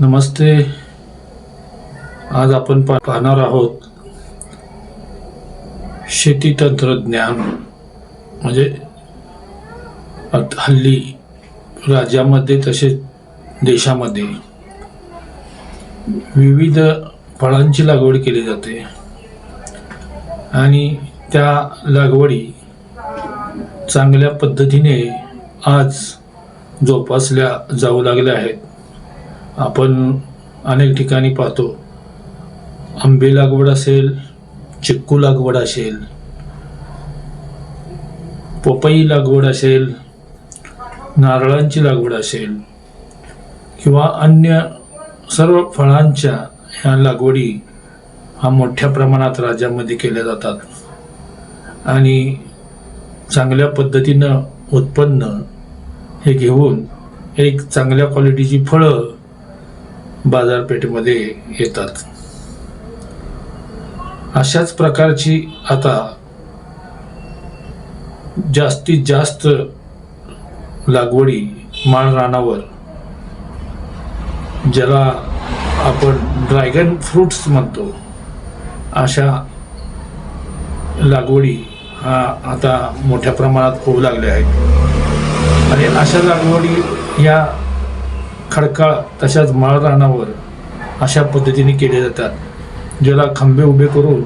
नमस्ते. आज आपण पाहणार आहोत शेती तंत्रज्ञान म्हणजे हल्ली राज्यामध्ये तसेच देशामध्ये विविध फळांची लागवड केली जाते. आणि त्या लागवडी चांगल्या पद्धतीने आज जोपासल्या जाऊ लागल्या आहेत. आपण अनेक ठिकाणी पाहतो. आंबे लागवड असेल चिक्कू लागवड असेल पपई लागवड असेल नारळांची लागवड असेल किंवा अन्य सर्व फळांच्या ह्या लागवडी हा मोठ्या प्रमाणात राज्यामध्ये केल्या जातात. आणि चांगल्या पद्धतीनं उत्पन्न हे घेऊन एक चांगल्या क्वालिटीची फळं बाजारपेठेमध्ये येतात. अशाच प्रकारची आता जास्तीत जास्त लागवडी माळ रानावर ज्याला आपण ड्रॅगन फ्रुट्स म्हणतो अशा लागवडी हा आता मोठ्या प्रमाणात होऊ लागल्या आहेत. आणि अशा लागवडी या खडकाळ तशाच माळ रानावर अशा पद्धतीने केले जातात ज्याला खांबे उभे करून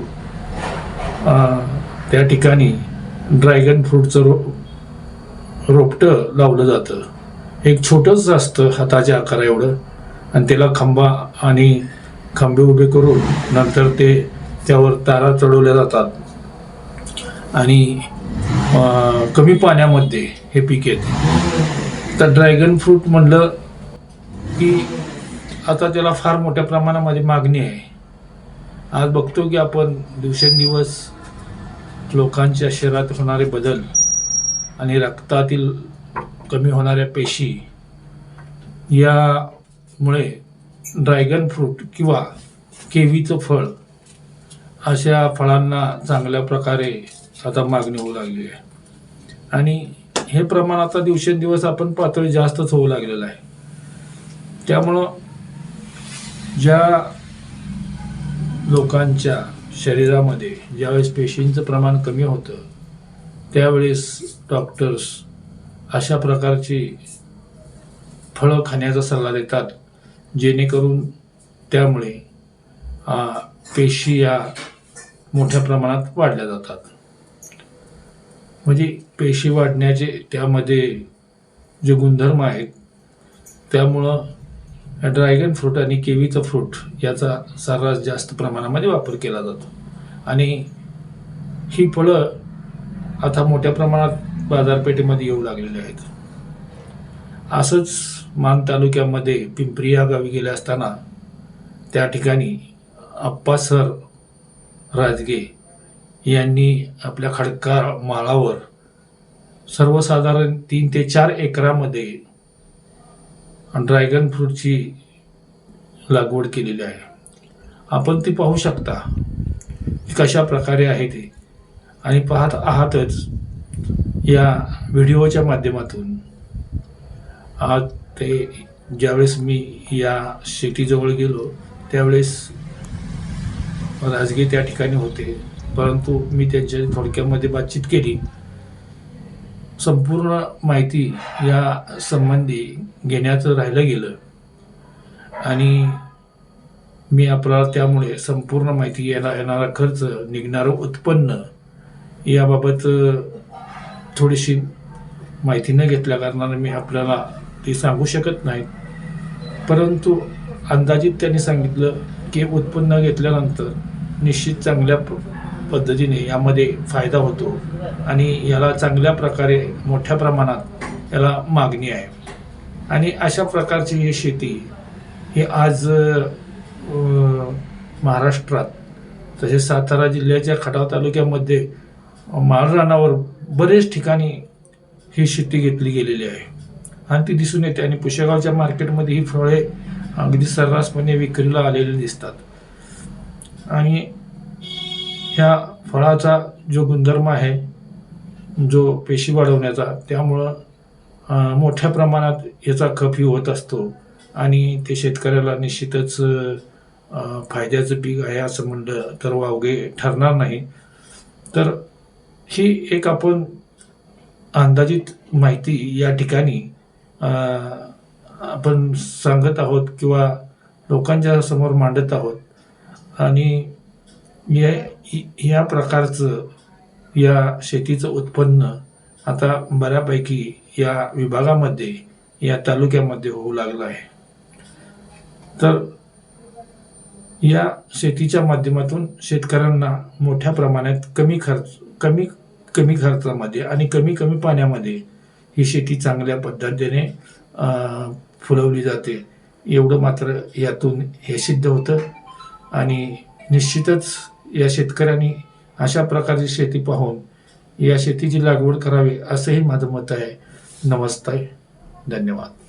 त्या ठिकाणी ड्रॅगन फ्रूटचं रो रोपटं लावलं जातं. एक छोटंच असतं हाताच्या आकारा एवढं आणि त्याला खांबा आणि खांबे उभे करून नंतर ते त्यावर तारा चढवल्या जातात. आणि कमी पाण्यामध्ये हे पीक येते. तर ड्रॅगन फ्रूट म्हणलं की आता त्याला फार मोठ्या प्रमाणामध्ये मागणी आहे. आज बघतो की आपण दिवसेंदिवस लोकांच्या शरीरात होणारे बदल आणि रक्तातील कमी होणाऱ्या पेशी यामुळे ड्रॅगन फ्रूट किंवा केवीचं फळ अशा फळांना चांगल्या प्रकारे आता मागणी होऊ लागली आहे. आणि हे प्रमाण आता दिवसेंदिवस आपण पातळी जास्तच होऊ लागलेलं आहे. त्यामुळं ज्या लोकांच्या शरीरामध्ये ज्यावेळेस पेशींचं प्रमाण कमी होतं त्यावेळेस डॉक्टर्स अशा प्रकारची फळं खाण्याचा सल्ला देतात जेणेकरून त्यामुळे पेशी या मोठ्या प्रमाणात वाढल्या जातात. म्हणजे पेशी वाढण्याचे त्यामध्ये जे गुणधर्म आहेत त्यामुळं ड्रॅगन फ्रूट आणि केवीचं फ्रूट याचा सर्रास जास्त प्रमाणामध्ये वापर केला जातो. आणि ही फळं आता मोठ्या प्रमाणात बाजारपेठेमध्ये येऊ लागलेली आहेत. असंच मान तालुक्यामध्ये पिंपरी या गावी गेले असताना त्या ठिकाणी अप्पा सर राजगे यांनी आपल्या खडका माळावर सर्वसाधारण तीन ते चार एकरामध्ये ड्रॅगन फ्रूटची लागवड केलेली आहे. आपण ती पाहू शकता. कशा प्रकारे आहे ते. आणि पाहत आहातच या व्हिडिओच्या माध्यमातून. आज ते ज्यावेळेस मी या शेतीजवळ गेलो त्यावेळेस राजगी त्या ठिकाणी होते. परंतु मी त्यांच्या थोडक्यामध्ये बातचीत केली. संपूर्ण माहिती या संबंधी घेण्याचं राहिलं गेलं. आणि मी आपल्याला त्यामुळे संपूर्ण माहिती यायला येणारा खर्च निघणारं उत्पन्न याबाबत थोडीशी माहिती न घेतल्या कारणानं मी आपल्याला ती सांगू शकत नाही. परंतु अंदाजित त्यांनी सांगितलं की उत्पन्न घेतल्यानंतर निश्चित चांगल्या पद्धतीने यामध्ये फायदा होतो आणि याला चांगल्या प्रकारे मोठ्या प्रमाणात याला मागणी आहे. आणि अशा प्रकारची ही शेती ही आज महाराष्ट्रात तसेच सातारा जिल्ह्याच्या खटाव तालुक्यामध्ये माळरानावर बरेच ठिकाणी ही शेती घेतली गेलेली आहे. आणि ती दिसून येते आणि पुशेगावच्या मार्केटमध्ये ही फळे अगदी सर्रासपणे विक्रीला आलेली दिसतात. आणि ह्या फळाचा जो गुणधर्म आहे जो पेशी वाढवण्याचा त्यामुळं मोठ्या प्रमाणात याचा खपही होत असतो. आणि ते शेतकऱ्याला निश्चितच फायद्याचं पीक आहे असं म्हणलं तर वावगे ठरणार नाही. तर ही एक आपण अंदाजित माहिती या ठिकाणी आपण सांगत आहोत किंवा लोकांच्या समोर मांडत आहोत. आणि या या प्रकारचं या शेतीचं उत्पन्न आता बऱ्यापैकी या विभागामध्ये या तालुक्यामध्ये होऊ लागलं आहे. तर या शेतीच्या माध्यमातून शेतकऱ्यांना मोठ्या प्रमाणात कमी खर्च कमी कमी खर्चामध्ये आणि कमी कमी पाण्यामध्ये ही शेती चांगल्या पद्धतीने फुलवली जाते. एवढं मात्र यातून हे सिद्ध होतं. आणि निश्चितच या शेतकऱ्यांनी अशा प्रकारची शेती पाहून या शेतीची लागवड करावी असंही माझं मत आहे. नमस्ते. धन्यवाद.